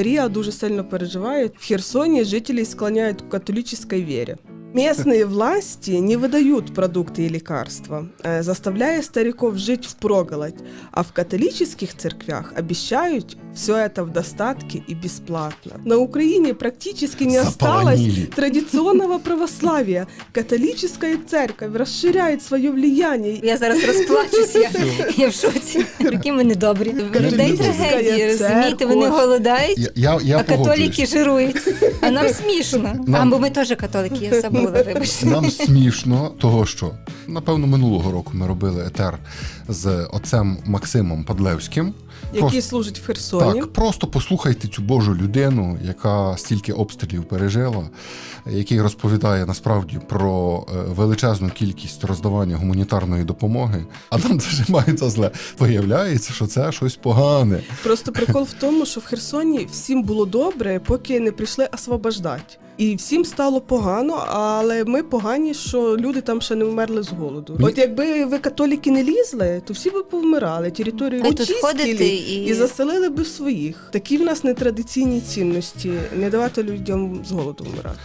Ріа дуже сильно переживає. В Херсоне жителей склоняют к католической вере. Местные власти не выдают продукты и лекарства, э, заставляя стариков жить впроголодь, а в католических церквях обещают все это в достатке и бесплатно. На Украине практически не осталось традиционного православия. Католическая церковь расширяет свое влияние. Я зараз розплачусь, я, я в шоці. Які ми недобрі. Людей церква. розумієте? Вони голодають, Я, я, я а католіки жирують. А нам смішно. А, Нам- бо ми теж католики, я забула, вибачте. Нам смішно, того що напевно минулого року ми робили етер з отцем Максимом Падлевським. Який служить в Херсоні. Так, просто послухайте цю Божу людину, яка стільки обстрілів пережила, який розповідає насправді про е, величезну кількість роздавання гуманітарної допомоги. А нам дуже мається зле. Виявляється, що це щось погане. Просто прикол в тому, що в Херсоні всім було добре, поки не прийшли освобождати. І всім стало погано, але ми погані, що люди там ще не вмерли з голоду. Ні. От якби ви католіки не лізли, то всі би повмирали. Територію очистили і... і- заселили би своїх. Такі в нас нетрадиційні цінності не давати людям з голоду вмирати.